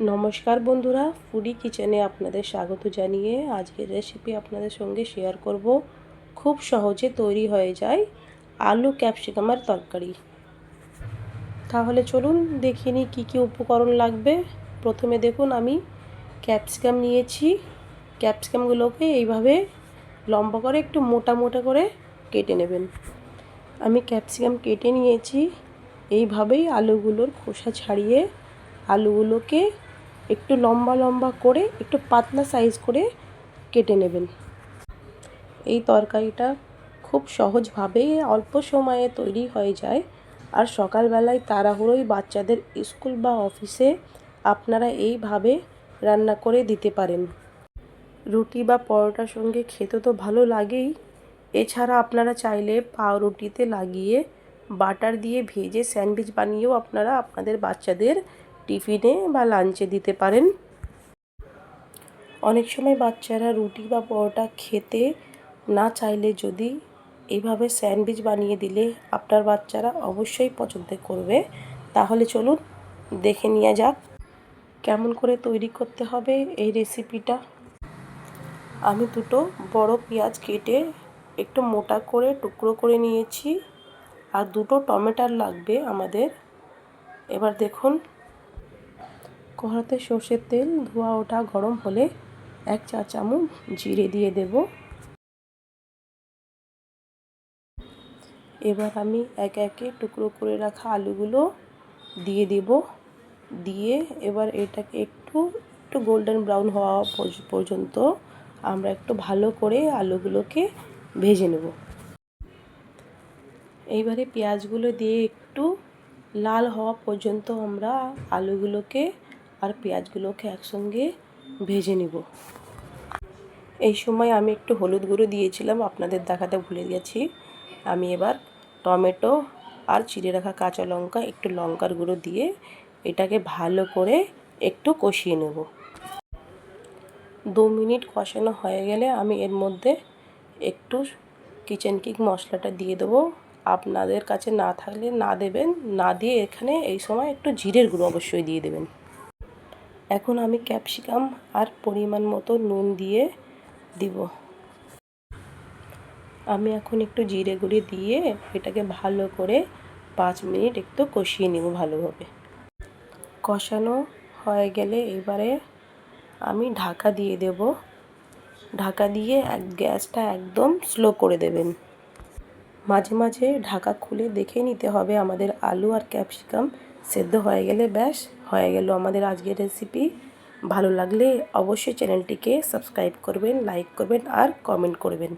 নমস্কার বন্ধুরা ফুডি কিচেনে আপনাদের স্বাগত জানিয়ে আজকের রেসিপি আপনাদের সঙ্গে শেয়ার করব। খুব সহজে তৈরি হয়ে যায় আলু ক্যাপসিকামের তরকারি। তাহলে চলুন দেখিয়ে নিই কী কী উপকরণ লাগবে। প্রথমে দেখুন, আমি ক্যাপসিকাম নিয়েছি। ক্যাপসিকামগুলোকে এইভাবে লম্বা করে একটু মোটা মোটা করে কেটে নেবেন। আমি ক্যাপসিকাম কেটে নিয়েছি। এইভাবেই আলুগুলোর খোসা ছাড়িয়ে আলুগুলোকে একটু লম্বা লম্বা করে, একটু পাতলা সাইজ করে কেটে নেবেন। এই তরকারিটা খুব সহজভাবে অল্প সময়ে তৈরি হয়ে যায়। আর সকালবেলায় তাড়াহুড়োই বাচ্চাদের স্কুল বা অফিসে আপনারা এইভাবে রান্না করে দিতে পারেন। রুটি বা পরোটার সঙ্গে খেতে তো ভালো লাগেই। এছাড়া আপনারা চাইলে পাউরুটিতে লাগিয়ে বাটার দিয়ে ভেজে স্যান্ডউইচ বানিয়েও আপনারা আপনাদের বাচ্চাদের টিফিনে বা লাঞ্চে দিতে পারেন। অনেক সময় বাচ্চারা রুটি বা পরোটা খেতে না চাইলে যদি এইভাবে স্যান্ডউইচ বানিয়ে দিলে আপনার বাচ্চারা অবশ্যই পছন্দ করবে। তাহলে চলুন দেখে নেওয়া যাক কেমন করে তৈরি করতে হবে এই রেসিপিটা আমি দুটো বড় পেঁয়াজ কেটে একটু মোটা করে টুকরো করে নিয়েছি। আর দুটো টমেটার লাগবে আমাদের। এবার দেখুন কড়াতে সর্ষের তেল, ধোয়া ওঠা গরম হলে এক চা চামচ জিরে দিয়ে দেব। এবার আমি একে একে টুকরো করে রাখা আলুগুলো দিয়ে দেব। দিয়ে এবার এটাকে একটু একটু গোল্ডেন ব্রাউন হওয়া পর্যন্ত আমরা একটু ভালো করে আলুগুলোকে ভেজে নেব। এইবারে পেঁয়াজগুলো দিয়ে একটু লাল হওয়া পর্যন্ত আমরা আলুগুলোকে আর পেঁয়াজগুলোকে একসঙ্গে ভেজে নেব। এই সময় আমি একটু হলুদ গুঁড়ো দিয়েছিলাম, আপনাদের দেখাতে ভুলে গেছি। আমি এবার টমেটো আর চিড়ে রাখা কাঁচা লঙ্কা, একটু লঙ্কার গুঁড়ো দিয়ে এটাকে ভালো করে একটু কষিয়ে নেব। দু মিনিট কষানো হয়ে গেলে আমি এর মধ্যে একটু কিচেন কিক মশলাটা দিয়ে দেবো। আপনাদের কাছে না থাকলে না দেবেন, না দিয়ে এখানে এই সময় একটু জিরের গুঁড়ো অবশ্যই দিয়ে দেবেন। এখন আমি ক্যাপসিকাম আর পরিমাণ মতো নুন দিয়ে দিব। আমি এখন একটু জিরে গুঁড়ি দিয়ে এটাকে ভালো করে পাঁচ মিনিট একটু কষিয়ে নেব ভালোভাবে। কষানো হয়ে গেলে এবারে আমি ঢাকা দিয়ে দেব। ঢাকা দিয়ে এক গ্যাসটা একদম স্লো করে দেবেন। মাঝে মাঝে ঢাকা খুলে দেখে নিতে হবে আমাদের আলু আর ক্যাপসিকাম সেদ্ধ হয়ে গেলে ব্যাস, হয়ে গেল আমাদের আজকের রেসিপি ভালো লাগলে অবশ্যই চ্যানেলটিকে সাবস্ক্রাইব করবেন লাইক করবেন আর কমেন্ট করবেন।